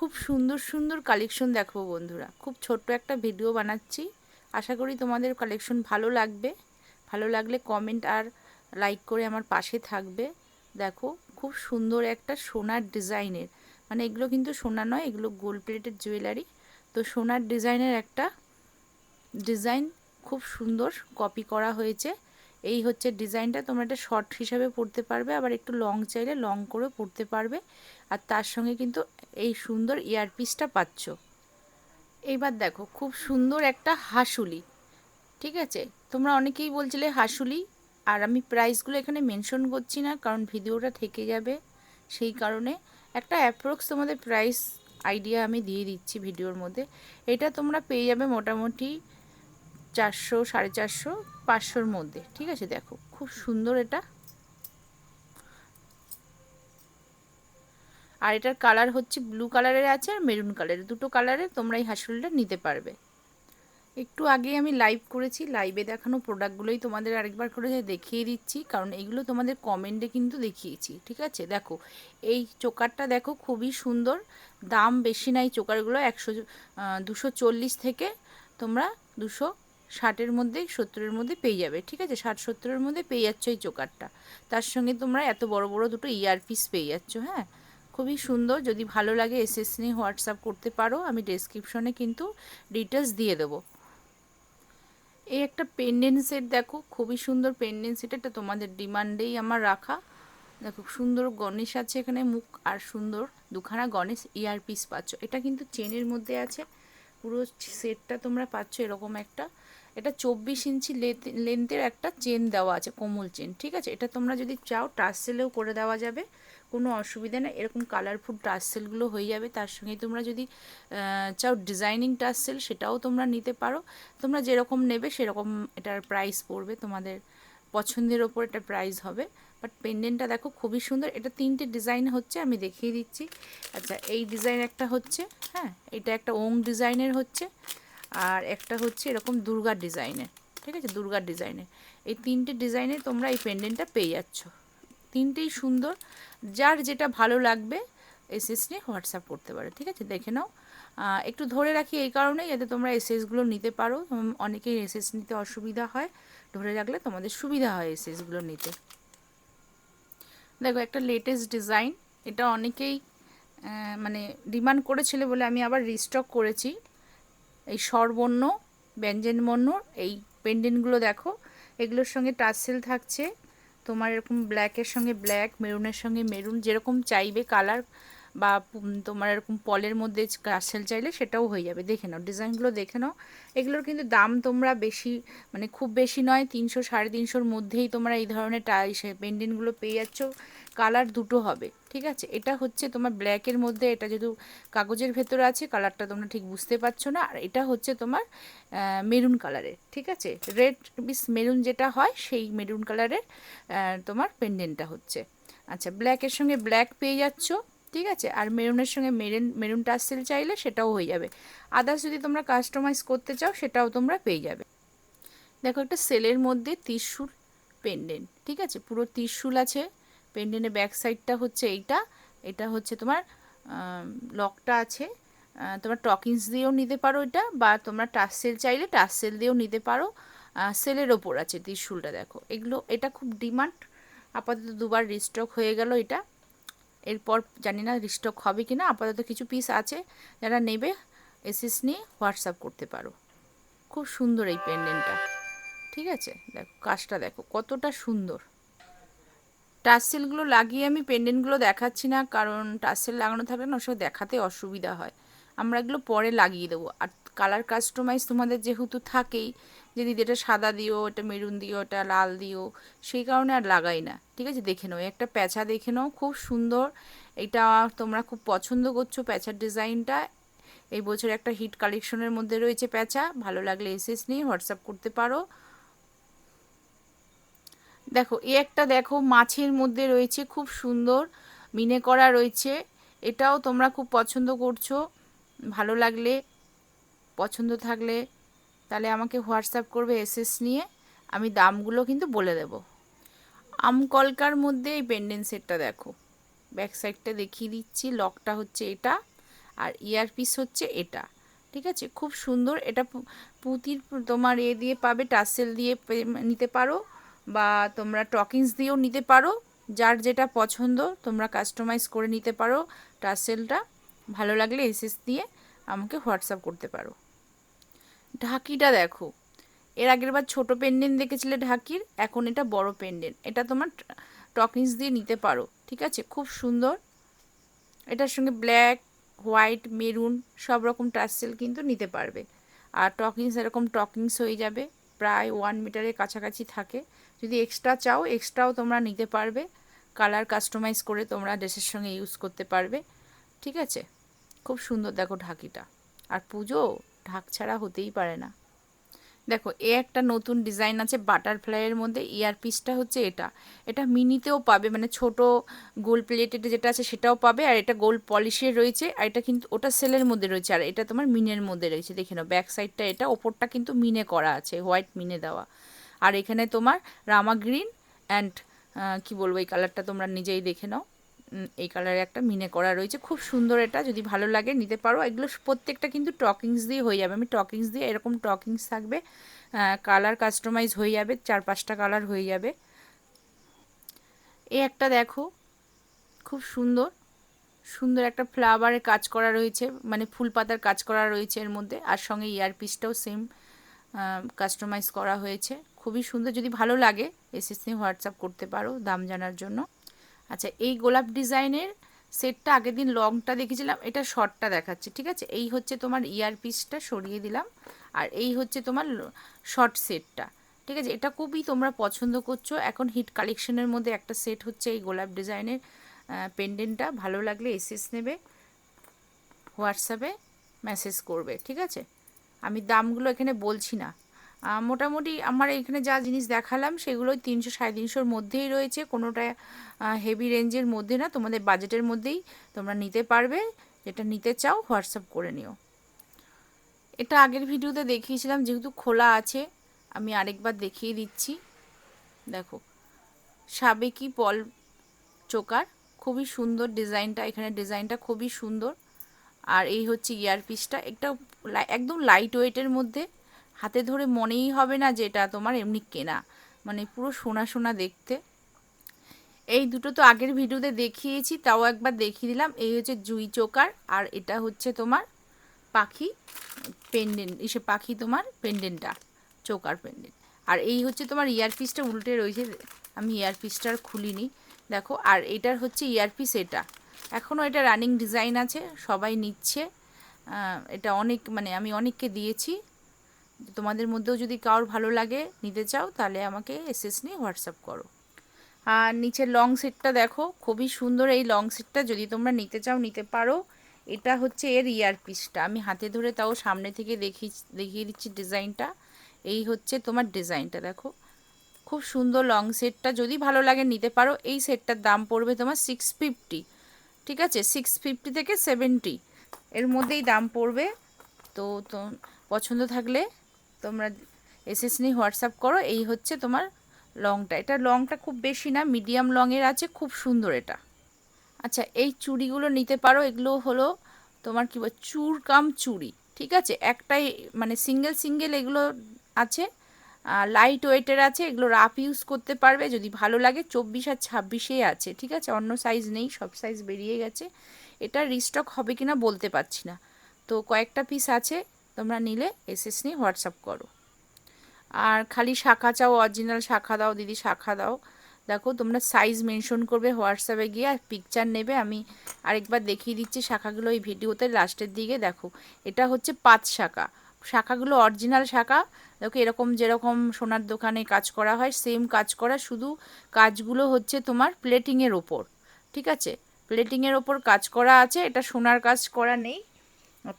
খুব সুন্দর সুন্দর কালেকশন দেখো বন্ধুরা। খুব ছোট্ট একটা ভিডিও বানাচ্ছি। আশা করি তোমাদের কালেকশন ভালো লাগবে। ভালো লাগলে কমেন্ট আর লাইক করে আমার পাশে থাকবে। দেখো, খুব সুন্দর একটা সোনার ডিজাইনের মানে এগুলো কিন্তু সোনা নয়, এগুলো গোল্ড প্লেটেড জুয়েলারি তো সোনার ডিজাইনের একটা ডিজাইন খুব সুন্দর কপি করা হয়েছে। এই হচ্ছে ডিজাইনটা, তোমরা একটা শর্ট হিসাবে পড়তে পারবে, আবার একটু লং চাইলে লং করে পড়তে পারবে। আর তার সঙ্গে কিন্তু এই সুন্দর ইয়ারপিসটা পাচ্ছ। এইবার দেখো, খুব সুন্দর একটা হাসুলি, ঠিক আছে? তোমরা অনেকেই বলছিলে হাসুলি, আর আমি প্রাইসগুলো এখানে মেনশন করছি না, কারণ ভিডিওটা থেকে যাবে সেই কারণে। একটা অ্যাপ্রক্স তোমাদের প্রাইস আইডিয়া আমি দিয়ে দিচ্ছি ভিডিওর মধ্যে। এটা তোমরা পেয়ে যাবে মোটামুটি চারশো, সাড়ে চারশো, পাঁচশোর মধ্যে। ঠিক আছে, দেখো, খুব সুন্দর এটা। আর এটার কালার হচ্ছে ব্লু কালারের আছে আর মেরুন কালারের। দুটো কালারে তোমরা এই হাসুলটা নিতে পারবে। একটু আগে আমি লাইভ করেছি লাইভে দেখানো প্রোডাক্টগুলোই তোমাদের আরেকবার করে দেখিয়ে দিচ্ছি, কারণ এইগুলো তোমাদের কমেন্টে কিন্তু দেখিয়েছি। ঠিক আছে, দেখো, এই চোকারটা দেখো খুবই সুন্দর। দাম বেশি নাই চোকারগুলো, একশো দুশো চল্লিশ থেকে তোমরা দুশো ষাটের মধ্যে সত্তরের মধ্যে পেয়ে যাবে, ঠিক আছে? ষাট, সত্তরের মধ্যে পেয়ে যাচ্ছ এই চোকারটা তার সঙ্গে তোমরা এত বড় বড় দুটো ইয়ারপিস পেয়ে যাচ্ছ হ্যাঁ? খুবই সুন্দর, যদি ভালো লাগে এসএস নিয়ে হোয়াটসঅ্যাপ করতে পারো, আমি ডেসক্রিপশনে কিন্তু ডিটেলস দিয়ে দেবো। এই একটা পেন্ডেন্ট সেট দেখো, খুবই সুন্দর পেন্ডেন্ট সেট এটা তোমাদের ডিমান্ডেই আমার রাখা। দেখো, সুন্দর গণেশ আছে এখানে মুখ, আর সুন্দর দুখানা গণেশ ইয়ারপিস পাচ্ছ। এটা কিন্তু চেনের মধ্যে আছে, পুরো সেটটা তোমরা পাচ্ছ এরকম একটা। এটা চব্বিশ ইঞ্চি লেন্থের একটা চেন দেওয়া আছে, কোমল চেন, ঠিক আছে? এটা তোমরা যদি চাও টার্সেলেও করে দেওয়া যাবে, কোনো অসুবিধা নেই। এরকম কালারফুল টার্সেলগুলো হয়ে যাবে। তার সঙ্গে তোমরা যদি চাও ডিজাইনিং টার্সেল সেটাও তোমরা নিতে পারো। তোমরা যেরকম নেবে, সেরকম এটার প্রাইস পড়বে। তোমাদের পছন্দের ওপর এটা প্রাইস হবে। বাট পেন্ডেন্টটা দেখো খুবই সুন্দর। এটা তিনটে ডিজাইন হচ্ছে, আমি দেখিয়ে দিচ্ছি। আচ্ছা এই ডিজাইন একটা হচ্ছে হ্যাঁ? এটা একটা ওং ডিজাইনের হচ্ছে। আর একটা হচ্ছে এরকম দুর্গার ডিজাইনের ঠিক আছে? দুর্গার ডিজাইনের এই তিনটে ডিজাইনে তোমরা এই পেন্ডেন্টটা পেয়ে যাচ্ছ। তিনটেই সুন্দর। যার যেটা ভালো লাগবে, এসএস নিয়ে হোয়াটসঅ্যাপ করতে পারো, ঠিক আছে? দেখে নাও। একটু ধরে রাখি এই কারণেই, যাতে তোমরা এসএসগুলো নিতে পারো। অনেকেই এসএস নিতে অসুবিধা হয়। ধরে রাখলে তোমাদের সুবিধা হয় এসএসগুলো নিতে। দেখো, একটা লেটেস্ট ডিজাইন এটা অনেকেই মানে ডিমান্ড করেছিল বলে আমি আবার রিস্টক করেছি। এই স্বরবর্ণ ব্যঞ্জনবর্ণ এই পেন্ডেন্টগুলো দেখো, এগুলোর সঙ্গে টাচসেল থাকছে। তোমার এরকম ব্ল্যাকের সঙ্গে ব্ল্যাক মেরুনের সঙ্গে মেরুন যেরকম চাইবে কালার বা তোমার এরকম পলের মধ্যে কাসেল চাইলে সেটাও হয়ে যাবে। দেখে নাও, ডিজাইনগুলো দেখে নাও। এগুলোর কিন্তু দাম তোমরা বেশি মানে খুব বেশি নয়, তিনশো, সাড়ে তিনশোর মধ্যেই তোমরা এই ধরনের টাই পেন্ডেন্টগুলো পেয়ে যাচ্ছ। কালার দুটো হবে, ঠিক আছে? এটা হচ্ছে তোমার ব্ল্যাকের মধ্যে, এটা যেহেতু কাগজের ভেতরে আছে, কালারটা তোমরা ঠিক বুঝতে পারছ না। আর এটা হচ্ছে তোমার মেরুন কালারের, ঠিক আছে? রেড বিস মেরুন যেটা হয়, সেই মেরুন কালারের তোমার পেন্ডেন্টটা হচ্ছে। আচ্ছা ব্ল্যাকের সঙ্গে ব্ল্যাক পেয়ে যাচ্ছ। ঠিক আছে? আর মেরুনের সঙ্গে মেরুন মেরুন টাসেল চাইলে সেটাও হয়ে যাবে। আদার্স যদি তোমরা কাস্টমাইজ করতে চাও, সেটাও তোমরা পেয়ে যাবে। দেখো একটা সেলের মধ্যে ত্রিশুল পেন্ডেন্ট ঠিক আছে? পুরো ত্রিশুল আছে। পেন্ডেন্টের ব্যাক সাইডটা হচ্ছে এইটা। এটা হচ্ছে তোমার লকটা আছে। তোমার টকিংস দিয়েও নিতে পারো এটা, বা তোমরা টাসেল চাইলে টাসেল দিয়েও নিতে পারো। সেলের ওপর আছে ত্রিশুলটা, দেখো। এগুলো, এটা খুব ডিমান্ড আপাতত দুবার রিস্টক হয়ে গেল এটা। এরপর জানি না রিস্টক হবে কি না আপাতত কিছু পিস আছে যারা নেবে এসএস নিয়ে হোয়াটসঅ্যাপ করতে পারো। খুব সুন্দর এই পেন্ডেন্টটা ঠিক আছে? দেখো, কাজটা দেখো, কতটা সুন্দর। টাসেলগুলো লাগিয়ে আমি পেন্ডেন্টগুলো দেখাচ্ছি না, কারণ টাসেল লাগানো থাকলে না ওসব দেখাতে অসুবিধা হয়। আমরা এগুলো পরে লাগিয়ে দেবো। আর কালার কাস্টমাইজ তোমাদের যেহেতু থাকেই যে দিদি এটা সাদা দিও এটা মেরুন দিও এটা লাল দিও, সেই কারণে আর লাগাই না। ঠিক আছে? দেখে নাও। একটা প্যাঁচা দেখে নাও। খুব সুন্দর। এটা তোমরা খুব পছন্দ করছ প্যাঁচার ডিজাইনটা। এই বছর একটা হিট কালেকশনের মধ্যে রয়েছে প্যাঁচা। ভালো লাগলে এসএস নিয়ে হোয়াটসঅ্যাপ করতে পারো। দেখো এ একটা দেখো, মাছের মধ্যে রয়েছে খুব সুন্দর মিনে করা রয়েছে। এটাও তোমরা খুব পছন্দ করছ। ভালো লাগলে, পছন্দ থাকলে তাহলে আমাকে হোয়াটসঅ্যাপ করবে এসএস নিয়ে, আমি দামগুলো কিন্তু বলে দেব। আমকলকার মধ্যে এই পেন্ডেন্ট সেটটা দেখো। ব্যাক সাইডটা দেখিয়ে দিচ্ছি লকটা হচ্ছে এটা আর ইয়ারপিস হচ্ছে এটা। ঠিক আছে? খুব সুন্দর। এটা পুঁতির তোমার এ দিয়ে পাবে টাসেল দিয়ে নিতে পারো বা তোমরা টকিংস দিয়েও নিতে পারো। যার যেটা পছন্দ, তোমরা কাস্টমাইজ করে নিতে পারো টাসেলটা ভালো লাগলে এসএস দিয়ে আমাকে হোয়াটসঅ্যাপ করতে পারো। ঢাকিটা দেখো। এর আগের বার ছোটো পেন্ডেন্ট দেখেছিলে ঢাকির, এখন এটা বড় পেন্ডেন্ট। এটা তোমার টকিংস দিয়ে নিতে পারো, ঠিক আছে? খুব সুন্দর। এটার সঙ্গে ব্ল্যাক, হোয়াইট, মেরুন সব রকম টাসেল কিন্তু নিতে পারবে। আর টকিংস এরকম টকিংস হয়ে যাবে, প্রায় ওয়ান মিটারের কাছাকাছি থাকে। যদি এক্সট্রা চাও, এক্সট্রাও তোমরা নিতে পারবে। কালার কাস্টমাইজ করে তোমরা ড্রেসের সঙ্গে ইউজ করতে পারবে, ঠিক আছে? খুব সুন্দর দেখো ঢাকিটা। আর পুজো? ঢাক ছাড়া হতেই পারে না। দেখো, এ একটা নতুন ডিজাইন আছে বাটারফ্লাইয়ের মধ্যে ইয়ারপিসটা হচ্ছে এটা। এটা মিনিতেও পাবে মানে ছোট গোল প্লেটেড যেটা আছে সেটাও পাবে, আর এটা গোল পলিশের রয়েছে, আর এটা কিন্তু ওটা সেলের মধ্যে রয়েছে, আর এটা তোমার মিনের মধ্যে রয়েছে, দেখে নাও, ব্যাক সাইডটা এটা, ওপরটা কিন্তু মিনে করা আছে, হোয়াইট মিনে দেওয়া। আর এখানে তোমার রামা গ্রিন অ্যান্ড কি বলব, এই কালারটা তোমরা নিজেই দেখে নাও। এই কালারে একটা মিনে করা রয়েছে। খুব সুন্দর এটা, যদি ভালো লাগে নিতে পারো। এগুলো প্রত্যেকটা কিন্তু টকিংস দিয়ে হয়ে যাবে। আমি টকিংস দিয়ে এরকম টকিংস থাকবে। কালার কাস্টমাইজ হয়ে যাবে, চার পাঁচটা কালার হয়ে যাবে। এ একটা দেখো, খুব সুন্দর। সুন্দর একটা ফ্লাওয়ারের কাজ করা রয়েছে মানে ফুল পাতার কাজ করা রয়েছে এর মধ্যে। আর সঙ্গে ইয়ারপিসটাও সেম কাস্টমাইজ করা হয়েছে। খুবই সুন্দর, যদি ভালো লাগে, এসএসসি হোয়াটসঅ্যাপ করতে পারো দাম জানার জন্য। আচ্ছা এই গোলাপ ডিজাইনের সেটটা আগের দিন লংটা দেখেছিলাম, এটা শর্টটা দেখাচ্ছে, ঠিক আছে? এই হচ্ছে তোমার ইয়ার পিসটা সরিয়ে দিলাম, আর এই হচ্ছে তোমার শর্ট সেটটা ঠিক আছে? এটা খুবই তোমরা পছন্দ করছ। এখন হিট কালেকশনের মধ্যে একটা সেট হচ্ছে এই গোলাপ ডিজাইনের পেন্ডেন্টটা ভালো লাগলে এসএস নেবে হোয়াটসঅ্যাপে মেসেজ করবে, ঠিক আছে? আমি দামগুলো এখানে বলছি না। মোটামুটি আমার এখানে যা জিনিস দেখালাম সেগুলো তিনশো সাড়ে তিনশোর মধ্যেই রয়েছে। কোনোটা হেভি রেঞ্জের মধ্যে না, তোমাদের বাজেটের মধ্যেই তোমরা নিতে পারবে। যেটা নিতে চাও হোয়াটসঅ্যাপ করে নিও। এটা আগের ভিডিওতে দেখিয়েছিলাম, যেহেতু খোলা আছে, আমি আরেকবার দেখিয়ে দিচ্ছি। দেখো, সাবেকি পল চোকার, খুবই সুন্দর ডিজাইনটা, এখানে ডিজাইনটা খুবই সুন্দর। আর এই হচ্ছে ইয়ারপিসটা একটা একদম লাইট ওয়েটের মধ্যে। হাতে ধরে মনেই হবে না যে এটা তোমার এমনি কেনা। মানে পুরো সোনা সোনা দেখতে। এই দুটো তো আগের ভিডিওতে দেখিয়েছি, তাও একবার দেখিয়ে দিলাম। এই হচ্ছে জুই চোকার আর এটা হচ্ছে তোমার পাখি পেন্ডেন্ট এসে পাখি তোমার পেন্ডেন্টটা চোকার পেন্ডেন্ট আর এই হচ্ছে তোমার ইয়ারপিসটা উল্টে রয়েছে। আমি ইয়ারপিসটা আর খুলিনি। দেখো, আর এটার হচ্ছে ইয়ারপিস এটা। এখনও এটা রানিং ডিজাইন আছে, সবাই নিচ্ছে। এটা অনেক মানে আমি অনেককে দিয়েছি। তোমাদের মধ্যেও যদি কারোর ভালো লাগে নিতে চাও, তাহলে আমাকে এসএস নিয়ে হোয়াটসঅ্যাপ করো। আর নিচে লং সেটটা দেখো, খুবই সুন্দর এই লং সেটটা যদি তোমরা নিতে চাও, নিতে পারো। এটা হচ্ছে এর ইয়ার পিসটা আমি হাতে ধরে তাও সামনে থেকে দেখি, দেখিয়ে দিচ্ছি ডিজাইনটা এই হচ্ছে তোমার ডিজাইনটা দেখো। খুব সুন্দর লং সেটটা যদি ভালো লাগে নিতে পারো, এই সেটটার দাম পড়বে তোমার সিক্স ফিফটি ঠিক আছে? সিক্স ফিফটি থেকে সেভেন্টি এর মধ্যেই দাম পড়বে। তো তো, পছন্দ থাকলে তোমরা এসএস নিয়ে হোয়াটসঅ্যাপ করো, এই হচ্ছে তোমার লংটা। এটা লংটা খুব বেশি না, মিডিয়াম লংয়ের আছে, খুব সুন্দর এটা। আচ্ছা এই চুড়িগুলো নিতে পারো, এগুলো হলো তোমার কি বল, চুর কাম চুড়ি, ঠিক আছে? একটাই মানে সিঙ্গেল সিঙ্গেল এগুলো আছে লাইট ওয়েটের আছে, এগুলো রাফ ইউজ করতে পারবে, যদি ভালো লাগে, চব্বিশ আর ছাব্বিশে আছে, ঠিক আছে? অন্য সাইজ নেই, সব সাইজ বেরিয়ে গেছে। এটা রিস্টক হবে কিনা বলতে পারছি না। তো কয়েকটা পিস আছে তোমরা নিলে এসএস নিয়ে হোয়াটসঅ্যাপ করো। আর খালি শাখা চাও, অরিজিনাল শাখা দাও, দিদি শাখা দাও। দেখো, তোমরা সাইজ মেনশন করবে, হোয়াটসঅ্যাপে গিয়ে আর পিকচার নেবে। আমি আরেকবার দেখিয়ে দিচ্ছি শাখাগুলো এই ভিডিওতে লাস্টের দিকে। দেখো, এটা হচ্ছে পাঁচ শাখা। শাখাগুলো অরিজিনাল শাখা। দেখো, এরকম যেরকম সোনার দোকানে কাজ করা হয় সেম কাজ করা। শুধু কাজগুলো হচ্ছে তোমার প্লেটিংয়ের ওপর। ঠিক আছে? প্লেটিংয়ের ওপর কাজ করা আছে, এটা সোনার কাজ করা নেই।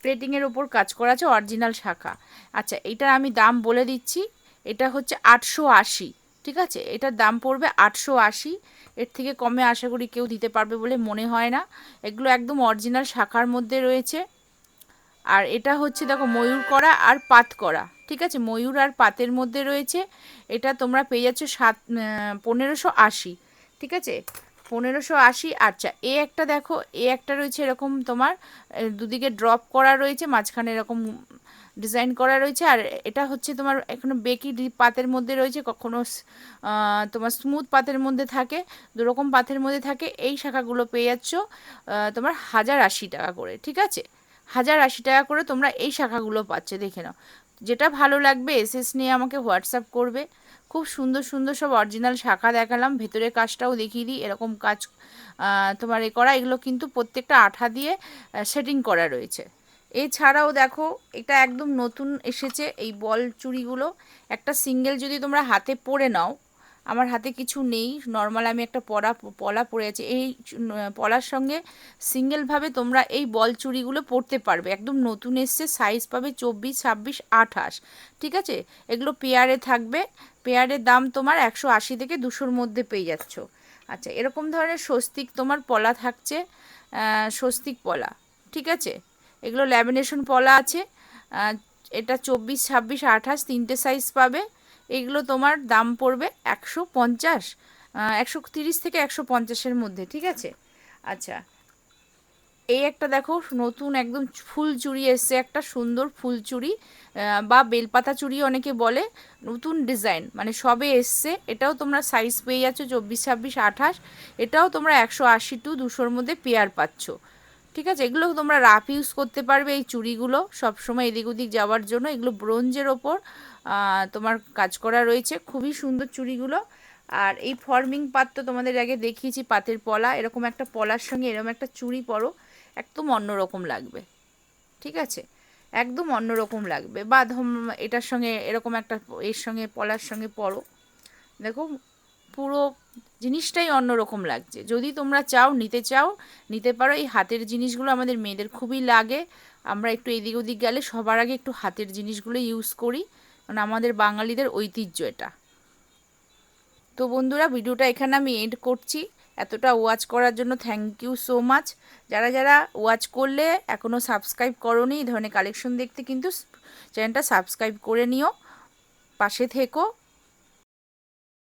প্লেটিংয়ের ওপর কাজ করা আছে অরিজিনাল শাখা। আচ্ছা এটার আমি দাম বলে দিচ্ছি। এটা হচ্ছে আটশো আশি, ঠিক আছে? এটার দাম পড়বে আটশো আশি। এর থেকে কমে আশা করি কেউ দিতে পারবে বলে মনে হয় না। এগুলো একদম অরিজিনাল শাখার মধ্যে রয়েছে। আর এটা হচ্ছে, দেখো, ময়ূর করা আর পাত করা, ঠিক আছে? ময়ূর আর পাতের মধ্যে রয়েছে। এটা তোমরা পেয়ে যাচ্ছ সাত পনেরোশো আশি, ঠিক আছে? পনেরোশো আশি আচ্ছা এ একটা দেখো, এ একটা রয়েছে এরকম তোমার দুদিকে ড্রপ করা রয়েছে, মাঝখানে এরকম ডিজাইন করা রয়েছে, আর এটা হচ্ছে তোমার এখনও বেকি পাতের মধ্যে রয়েছে, কখনো তোমার স্মুথ পাতের মধ্যে থাকে, দুরকম পাতের মধ্যে থাকে, এই শাখাগুলো পেয়ে যাচ্ছ তোমার হাজার আশি টাকা করে, ঠিক আছে? হাজার আশি টাকা করে তোমরা এই শাখাগুলো পাচ্ছে, দেখে নাও। যেটা ভালো লাগবে এসএস নিয়ে আমাকে হোয়াটসঅ্যাপ করবে। খুব সুন্দর সুন্দর সব অরিজিনাল শাখা দেখালাম। ভেতরের কাজটাও দেখিয়ে দিই, এরকম কাজ তোমার এ করা, এগুলো কিন্তু প্রত্যেকটা আঠা দিয়ে সেটিং করা রয়েছে। এছাড়াও দেখো, এটা একদম নতুন এসেছে, এই বল চুড়িগুলো। একটা সিঙ্গেল যদি তোমরা হাতে পরে নাও আমার হাতে কিছু নেই। নর্মাল আমি একটা পলা পলা পরে আছি। এই পলার সঙ্গে সিঙ্গেলভাবে তোমরা এই বল চুড়িগুলো পরতে পারবে। একদম নতুন এসছে সাইজ পাবে চব্বিশ, ছাব্বিশ, আঠাশ। ঠিক আছে? এগুলো পেয়ারে থাকবে। পেয়ারের দাম তোমার একশো আশি থেকে দুশোর মধ্যে পেয়ে যাচ্ছ। আচ্ছা এরকম ধরনের স্বস্তিক তোমার পলা থাকছে স্বস্তিক পলা। ঠিক আছে? এগুলো ল্যামিনেশন পলা আছে। এটা চব্বিশ, ছাব্বিশ, আঠাশ, তিনটে সাইজ পাবে। এগুলো তোমার দাম পড়বে একশো পঞ্চাশ একশো তিরিশ থেকে একশো পঞ্চাশের মধ্যে, ঠিক আছে? আচ্ছা এই একটা দেখো, নতুন একদম ফুল চুড়ি এসছে, একটা সুন্দর ফুল চুড়ি বা বেলপাতা চুড়ি অনেকে বলে, নতুন ডিজাইন মানে সবে এসছে, এটাও তোমরা সাইজ পেয়ে যাচ্ছ চব্বিশ, ছাব্বিশ, আঠাশ, এটাও তোমরা একশো আশি টু দুশোর মধ্যে পেয়ার পাচ্ছ, ঠিক আছে? এগুলো তোমরা রাফ ইউজ করতে পারবে এই চুড়িগুলো, সবসময় এদিক ওদিক যাওয়ার জন্য, এগুলো ব্রোঞ্জের ওপর তোমার কাজ করা রয়েছে। খুবই সুন্দর চুড়িগুলো। আর এই ফর্মিং পাত তো তোমাদের আগে দেখিয়েছি পাতের পলা। এরকম একটা পলার সঙ্গে এরকম একটা চুড়ি পরো, একদম অন্যরকম লাগবে। ঠিক আছে? একদম অন্যরকম লাগবে। বা ধম, এটার সঙ্গে এরকম একটা এর সঙ্গে, পলার সঙ্গে পরো। দেখো, পুরো জিনিসটাই অন্যরকম লাগছে। যদি তোমরা চাও, নিতে চাও, নিতে পারো। এই হাতের জিনিসগুলো আমাদের মেয়েদের খুবই লাগে। আমরা একটু এদিক ওদিক গেলে সবার আগে একটু হাতের জিনিসগুলো ইউজ করি। কারণ আমাদের বাঙালিদের ঐতিহ্য এটা। তো বন্ধুরা, ভিডিওটা এখানে আমি এন্ড করছি। এতটা ওয়াচ করার জন্য থ্যাংক ইউ সো মাচ যারা যারা ওয়াচ করলে এখনও সাবস্ক্রাইব করনি, এই ধরনের কালেকশন দেখতে কিন্তু চ্যানেলটা সাবস্ক্রাইব করে নিও। পাশে থেকো।